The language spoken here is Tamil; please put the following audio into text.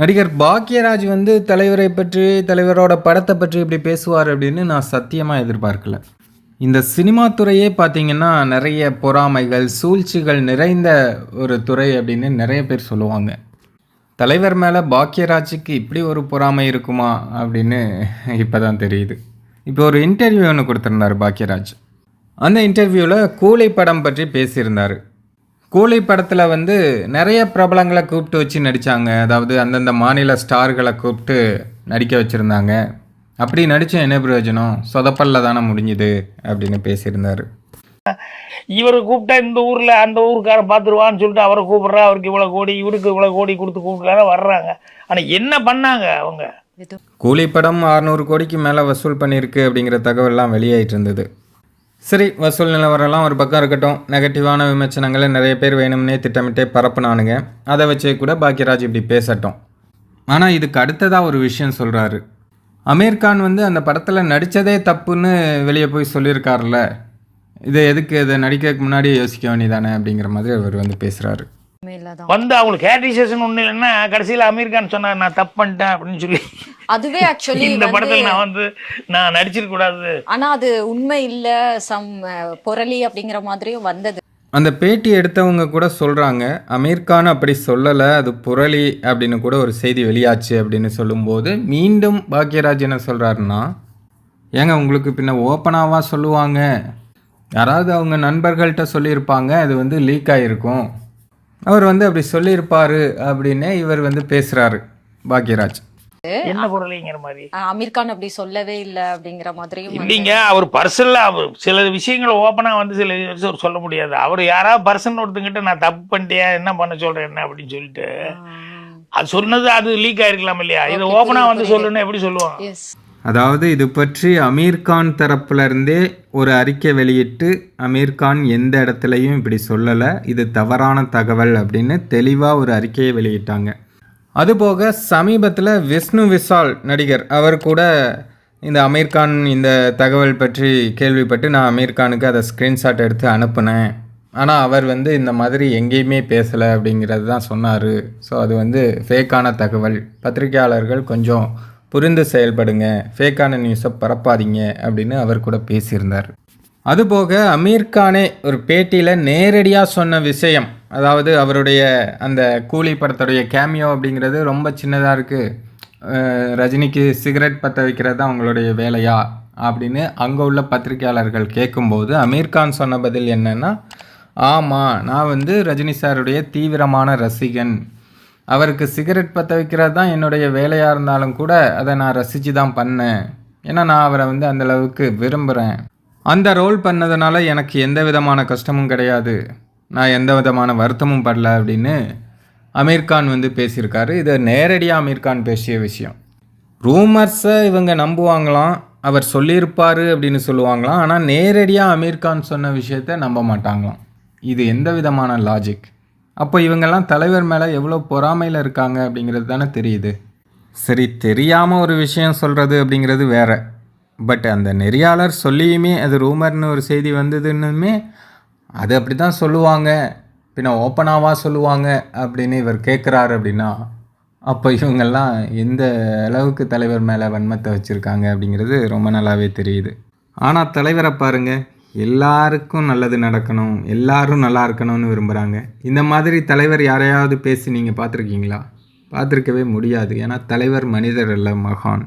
நடிகர் பாக்யராஜ் வந்து தலைவரை பற்றி தலைவரோட படத்தை பற்றி இப்படி பேசுவார் அப்படின்னு நான் சத்தியமாக எதிர்பார்க்கல. இந்த சினிமா துறையே பார்த்தீங்கன்னா நிறைய பொறாமைகள் சூழ்ச்சிகள் நிறைந்த ஒரு துறை அப்படின்னு நிறைய பேர் சொல்லுவாங்க. தலைவர் மேலே பாக்யராஜுக்கு இப்படி ஒரு பொறாமை இருக்குமா அப்படின்னு இப்போ தான் தெரியுது. இப்போ ஒரு இன்டர்வியூ ஒன்று கொடுத்துருந்தார் பாக்யராஜ். அந்த இன்டர்வியூவில் கூலி படம் பற்றி பேசியிருந்தார். கூலி படத்தில் வந்து நிறைய பிரபலங்களை கூப்பிட்டு வச்சு நடித்தாங்க அதாவது அந்தந்த மாநில ஸ்டார்களை கூப்பிட்டு நடிக்க வச்சுருந்தாங்க. அப்படி நடித்த என்ன பிரயோஜனம்? சொதப்பல்ல தானே முடிஞ்சுது அப்படின்னு பேசியிருந்தார். இவரை கூப்பிட்டா இந்த ஊர்ல அந்த ஊருக்காரன் பார்த்துருவான்னு சொல்லிட்டு அவரை கூப்பிடுறா அவருக்கு இவ்வளவு கோடி இவருக்கு இவ்வளவு கோடி கொடுத்து கூப்பிடுறாங்க வர்றாங்க. ஆனா என்ன பண்ணாங்க அவங்க? கூலி படம் 600 கோடிக்கு மேலே வசூல் பண்ணியிருக்கு அப்படிங்கிற தகவல்லாம் வெளியாயிட்டு இருந்தது. சரி வசூல் நிலவரம்லாம் ஒரு பக்கம் இருக்கட்டும். நெகட்டிவான விமர்சனங்களை நிறைய பேர் வேணும்னே திட்டமிட்டே பரப்புனானுங்க. அதை வச்சே கூட பாக்யராஜ் இப்படி பேசட்டும். ஆனால் இதுக்கு அடுத்ததாக ஒரு விஷயம் சொல்கிறாரு அமீர் கான் வந்து அந்த படத்தில் நடித்ததே தப்புன்னு வெளியே போய் சொல்லியிருக்காருல்ல. இதை எதுக்கு இதை நடிக்கிறதுக்கு முன்னாடியே யோசிக்க வேண்டியதானே அப்படிங்கிற மாதிரி அவர் வந்து பேசுகிறாரு வந்து அவங்களுக்கு ஹேட்ரிசேஷன் ஒண்ணு இல்லைன்னா கடைசியில அமீர் கான் சொன்னார் நான் தப்பு பண்ணிட்டேன் அப்படின்னு சொல்லி. அதுவே ஆக்சுவலி இந்த படத்துல நான் வந்து நான் நடிச்சிருக்க கூடாது. ஆனா அது உண்மை இல்ல சம் பொரளி அப்படிங்கிற மாதிரியும் வந்தது. அந்த பேட்டி எடுத்தவங்க கூட சொல்கிறாங்க அமீர் கான் அப்படி சொல்லலை அது புரளி அப்படின்னு கூட ஒரு செய்தி வெளியாச்சு அப்படின்னு சொல்லும்போது மீண்டும் பாக்யராஜ் என்ன சொல்கிறாருன்னா ஏங்க உங்களுக்கு பின்ன ஓப்பனாவா சொல்லுவாங்க? யாராவது அவங்க நண்பர்கள்ட்ட சொல்லியிருப்பாங்க அது வந்து லீக் ஆகிருக்கும் அவர் வந்து அப்படி சொல்லியிருப்பாரு அப்படின்னு இவர் வந்து பேசுகிறாரு பாக்யராஜ். என்ன பொருளைங்கிற மாதிரி? அமீர் கான் அப்படி சொல்லவே இல்ல அப்படிங்கிற மாதிரியும் இல்லைங்க அவர் பர்சனலா அவர் சில விஷயங்களை ஓப்பனா வந்து சில சொல்ல முடியாது. அவர் யாராவது பர்சன் ஒருத்தங்கிட்ட நான் தப்பு பண்ணிட்டியா என்ன பண்ண சொல்றேன் என்ன அப்படின்னு சொல்லிட்டு அது சொன்னது அது லீக் ஆயிருக்கலாம் இல்லையா? இதை புரியுது, வந்து. சொல்லணும்னா எப்படி சொல்லுவாங்க? அதாவது இது பற்றி அமீர் கான் தரப்புல இருந்தே ஒரு அறிக்கை வெளியிட்டு அமீர் கான் எந்த இடத்துலையும் இப்படி சொல்லலை இது தவறான தகவல் அப்படின்னு தெளிவாக ஒரு அறிக்கையை வெளியிட்டாங்க. அதுபோக சமீபத்தில் விஷ்ணு விஷால் நடிகர் அவர் கூட இந்த அமீர்கான் இந்த தகவல் பற்றி கேள்விப்பட்டு நான் அமீர்கானுக்கு அதை ஸ்க்ரீன்ஷாட் எடுத்து அனுப்புனேன். ஆனால் அவர் வந்து இந்த மாதிரி எங்கேயுமே பேசலை அப்படிங்கிறது தான் சொன்னார். ஸோ அது வந்து ஃபேக்கான தகவல். பத்திரிகையாளர்கள் கொஞ்சம் புரிந்து செயல்படுங்க. ஃபேக்கான நியூஸை பரப்பாதீங்க அப்படின்னு அவர் கூட பேசியிருந்தார். அதுபோக அமீர்கானே ஒரு பேட்டியில் நேரடியாக சொன்ன விஷயம் அதாவது அவருடைய அந்த கூலி படத்துடைய கேமியோ அப்படிங்கிறது ரொம்ப சின்னதாக இருக்குது ரஜினிக்கு சிகரெட் பற்ற வைக்கிறது தான் அவங்களுடைய வேலையா? அப்படின்னு அங்கே உள்ள பத்திரிகையாளர்கள் கேட்கும்போது அமீர்கான் சொன்ன பதில் என்னென்னா ஆமாம் நான் வந்து ரஜினி சாருடைய தீவிரமான ரசிகன். அவருக்கு சிகரெட் பற்ற வைக்கிறது தான் என்னுடைய வேலையாக இருந்தாலும் கூட அதை நான் ரசித்து தான் பண்ணேன். ஏன்னா நான் அவரை வந்து அந்தளவுக்கு விரும்புகிறேன் அந்த ரோல் பண்ணதுனால எனக்கு எந்த விதமான கஷ்டமும் கிடையாது. நான் எந்த விதமான வருத்தமும் படல அப்படின்னு அமீர்கான் வந்து பேசியிருக்காரு. இது நேரடியாக அமீர்கான் பேசிய விஷயம். ரூமர்ஸை இவங்க நம்புவாங்களாம் அவர் சொல்லியிருப்பார் அப்படின்னு சொல்லுவாங்களாம் ஆனால் நேரடியாக அமீர்கான் சொன்ன விஷயத்த நம்ப மாட்டாங்களாம். இது எந்த விதமான லாஜிக் அப்போ இவங்கெல்லாம் தலைவர் மேலே எவ்வளோ பொறாமையில் இருக்காங்க அப்படிங்கிறது தானே தெரியுது. சரி தெரியாமல் ஒரு விஷயம் சொல்கிறது அப்படிங்கிறது வேற. பட் அந்த நெறியாளர் சொல்லியுமே அது ரூமர்னு ஒரு செய்தி வந்ததுன்னுமே அது அப்படி தான் சொல்லுவாங்க. பின்ன ஓப்பனாவா சொல்லுவாங்க அப்படின்னு இவர் கேட்குறாரு அப்படின்னா அப்போ இவங்கெல்லாம் எந்த அளவுக்கு தலைவர் மேலே வன்மத்தை வச்சுருக்காங்க அப்படிங்கிறது ரொம்ப நல்லாவே தெரியுது. ஆனால் தலைவரை பாருங்கள் எல்லாருக்கும் நல்லது நடக்கணும் எல்லாரும் நல்லா இருக்கணும்னு விரும்புகிறாங்க இந்த மாதிரி தலைவர் யாரையாவது பேசி நீங்கள் பார்த்துருக்கீங்களா? பார்த்துருக்கவே முடியாது. ஏன்னா தலைவர் மனிதர் அல்ல மகான்.